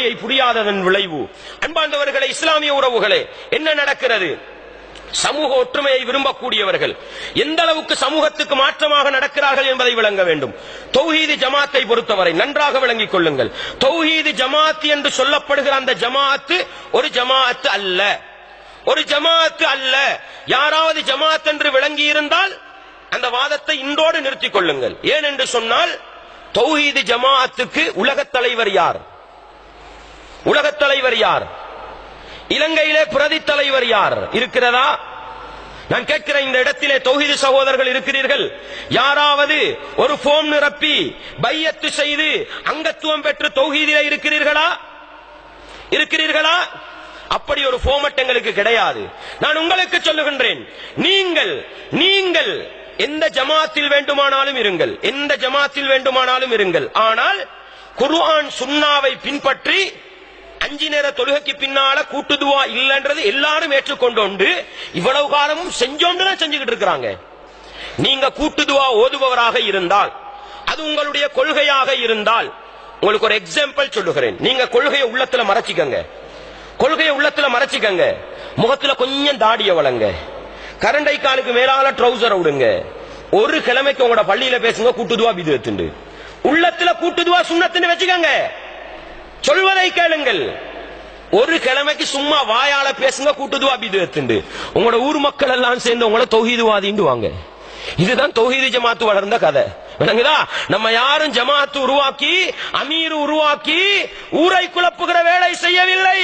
புரியாததன் விளைவு. அன்பாண்டவர்களே இஸ்லாமிய உறவுகளே என்ன நடக்கிறது? சமூக ஒற்றுமையை விரும்பக்கூடியவர்கள் எந்த அளவுக்கு சமூகத்துக்கு மாற்றமாக நடக்கிறார்கள் என்பதை விளங்க வேண்டும். தௌஹீது ஜமாத்தை பொறுத்தவரை நன்றாக விளங்கிக் கொள்ளுங்கள். தௌஹீது ஜமாத் என்று சொல்லப்படுகிற அந்த ஜமாத்து ஒரு ஜமாத்து அல்ல. ஒரு ஜமாத்து அல்ல. யாராவது ஜமாத் என்று விளங்கி இருந்தால் அந்த வாதத்தை இன்றோடு நிறுத்திக் கொள்ளுங்கள். ஏன் என்று சொன்னால் தௌஹீது ஜமாத்துக்கு உலகத் தலைவர் யார்? உலகத் தலைவர் யார்? இலங்கையிலே பிரதி தலைவர் யார்? இருக்கிறதா? நான் கேட்கிற இந்த இடத்திலே தொகுதி சகோதரர்கள் இருக்கிறீர்கள். யாராவது ஒரு போம் நிரப்பி பையத்து செய்து அங்கத்துவம் பெற்று தொகுதியில இருக்கிறீர்களா? இருக்கிறீர்களா? அப்படி ஒரு போமட் எங்களுக்கு கிடையாது. நான் உங்களுக்கு சொல்லுகின்றேன் நீங்கள் நீங்கள் எந்த ஜமாத்தில் வேண்டுமானாலும் இருங்கள். எந்த ஜமாத்தில் வேண்டுமானாலும் இருங்கள். ஆனால் குர்ஆன் சுன்னாவை பின்பற்றி அஞ்சு நேர தொழுகைக்கு பின்னால கூட்டுதுவா இல்லைன்றது எல்லாரும் ஏற்றுக்கொண்டு இவ்வளவு காலமும் செஞ்சோண்டு தான் செஞ்சுக்கிட்டு இருக்கிறாங்க. நீங்க கூட்டுதுவா ஓதுபவராக இருந்தால் அது உங்களுடைய கொள்கையாக இருந்தால் உங்களுக்கு ஒரு எக்ஸாம்பிள் சொல்லுகிறேன். நீங்க கொள்கையை உள்ளத்துல மறைச்சிக்கங்க. கொள்கையை உள்ளத்துல மறைச்சிக்கங்க. முகத்துல கொஞ்சம் தாடிய வளங்க. கரண்டை காலுக்கு மேலால ட்ரௌசர் விடுங்க. ஒரு கிழமைக்கு உங்களோட பள்ளியில பேசுங்க கூட்டுதுவா விதுவத்துண்டு உள்ளத்துல கூட்டுதுவா சுண்ணத்துன்னு வச்சுக்கங்க. சொல்வதை கேளுங்கள். ஒரு கிழமைக்கு சும்மா வாயால பேசுங்க கூட்டுதுவா விதுவத்துண்டு உங்களோட ஊர் மக்கள் எல்லாம் சேர்ந்து உங்களை தொகுதிவாதின்னு வாங்க. இதுதான் தொகுதி ஜமாத்து வளர்ந்த கதை. விளங்குதா? நம்ம யாரும் ஜமாத்து உருவாக்கி அமீர் உருவாக்கி ஊரை குழப்புகிற வேலை செய்யவில்லை.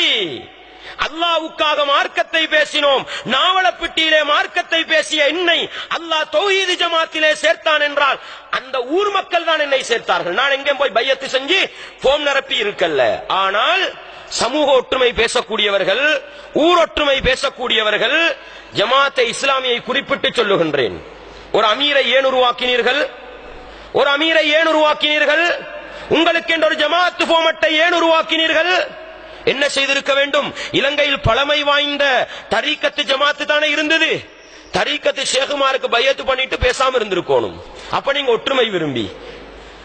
அல்லாவுக்காக மார்க்கத்தை பேசினோம். நாவலப்பிட்டியிலே மார்க்கத்தை பேசிய என்னை அல்லாஹ் தௌஹீது ஜமாத்திலே சேர்த்தான் என்றால் அந்த ஊர் மக்கள் தான் என்னை சேர்த்தார்கள். நான் எங்கே போய் பையத்து செஞ்சு போம் நிரப்பி இருக்கல்ல. ஆனால் சமூக ஒற்றுமை பேசக்கூடியவர்கள் ஊரொற்றுமை பேசக்கூடியவர்கள் ஜமாத்தை இஸ்லாமியை குறிப்பிட்டு சொல்லுகின்றேன். ஒரு அமீரை ஏன் உருவாக்கினீர்கள் ஒரு அமீரை ஏன் உருவாக்கினீர்கள் உங்களுக்கு என்ற ஒரு ஜமாத்து போமட்டை ஏன் உருவாக்கினீர்கள் என்ன செய்திருக்க வேண்டும்? இலங்கையில் பழமை வாய்ந்த தரீக்கத்து ஜமாத்து தானே இருந்தது. தரீக்கத்து ஷேகுமாருக்கு பையத்து பண்ணிட்டு பேசாம இருந்திருக்கணும். அப்ப நீங்க ஒற்றுமை விரும்பி.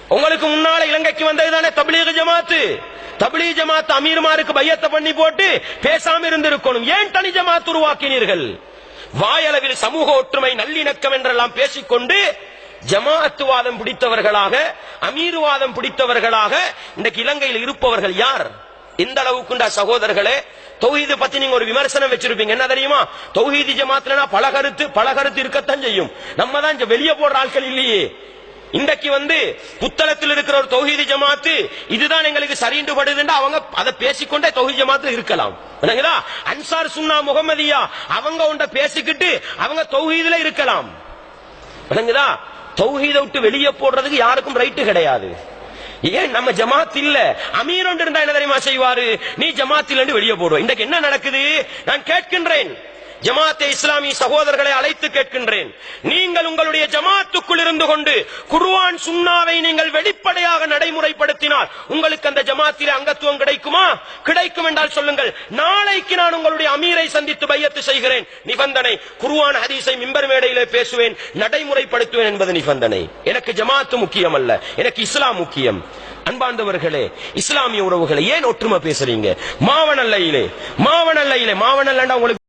உங்களுக்கு முன்னால இலங்கைக்கு வந்தது தானே தபிலீக ஜமாத்து? தபிலீ ஜமாத்து அமீர்மாருக்கு பையத்தை பண்ணி போட்டு பேசாம இருந்திருக்கணும். ஏன் தனி ஜமாத்து உருவாக்கினீர்கள்? வாயளவில் சமூக ஒற்றுமை நல்லிணக்கம் என்றெல்லாம் பேசிக்கொண்டு ஜமாத்துவாதம் பிடித்தவர்களாக அமீர்வாதம் பிடித்தவர்களாக இன்றைக்கு இலங்கையில் இருப்பவர்கள் யார்? இந்த அளவுக்குண்டா சகோதரர்களே தொகுதி பத்தி நீங்க ஒரு விமர்சனம் வச்சிருப்பீங்க. என்ன தெரியுமா? தொகுதி ஜமாத்லனா பல கருத்து பல கருத்து இருக்கத்தான் செய்யும். நம்ம தான் வெளியே போடுற ஆட்கள் இல்லையே. இன்றைக்கு வந்து புத்தளத்தில் இருக்கிற ஒரு தொகுதி ஜமாத்து இதுதான் எங்களுக்கு சரிண்டு படுதுன்னா அவங்க அதை பேசிக்கொண்டே தொகுதி ஜமாத்துல இருக்கலாம். விளங்குதா? அன்சார் சுன்னா முகமதியா அவங்க உண்ட பேசிக்கிட்டு அவங்க தொகுதியில இருக்கலாம். விளங்குதா தௌஹீதை விட்டு வெளியே போடுறதுக்கு யாருக்கும் ரைட்டு கிடையாது. ஏன் நம்ம ஜமாத் இல்ல? அமீர் ஒன்று இருந்தா என்ன தெரியுமா செய்வாரு? நீ ஜமாத்தில் வெளியே போடுவோம் இன்றைக்கு என்ன நடக்குது? நான் கேட்கின்றேன். ஜமாத்தே இஸ்லாமிய சகோதரர்களை அழைத்து கேட்கின்றேன். நீங்கள் உங்களுடைய ஜமாத்துக்குள் இருந்து கொண்டு குருவான் சுண்ணாவை நீங்கள் வெளிப்படையாக நடைமுறைப்படுத்தினால் உங்களுக்கு அந்த ஜமாத்திலே அங்கத்துவம் கிடைக்குமா? கிடைக்கும் என்றால் சொல்லுங்கள். நாளைக்கு நான் உங்களுடைய அமீரை சந்தித்து பையத்து செய்கிறேன். நிபந்தனை குருவான் ஹதீஸை மிம்பர் மேடையிலே பேசுவேன் நடைமுறைப்படுத்துவேன் என்பது நிபந்தனை. எனக்கு ஜமாத்து முக்கியம் அல்ல எனக்கு இஸ்லாம் முக்கியம். அன்பாண்டவர்களே இஸ்லாமிய உறவுகளை ஏன் ஒற்றுமை பேசுறீங்க? மாவனல்லையிலே. மாவனல்லையிலே. மாவனல்லண்டா உங்களுக்கு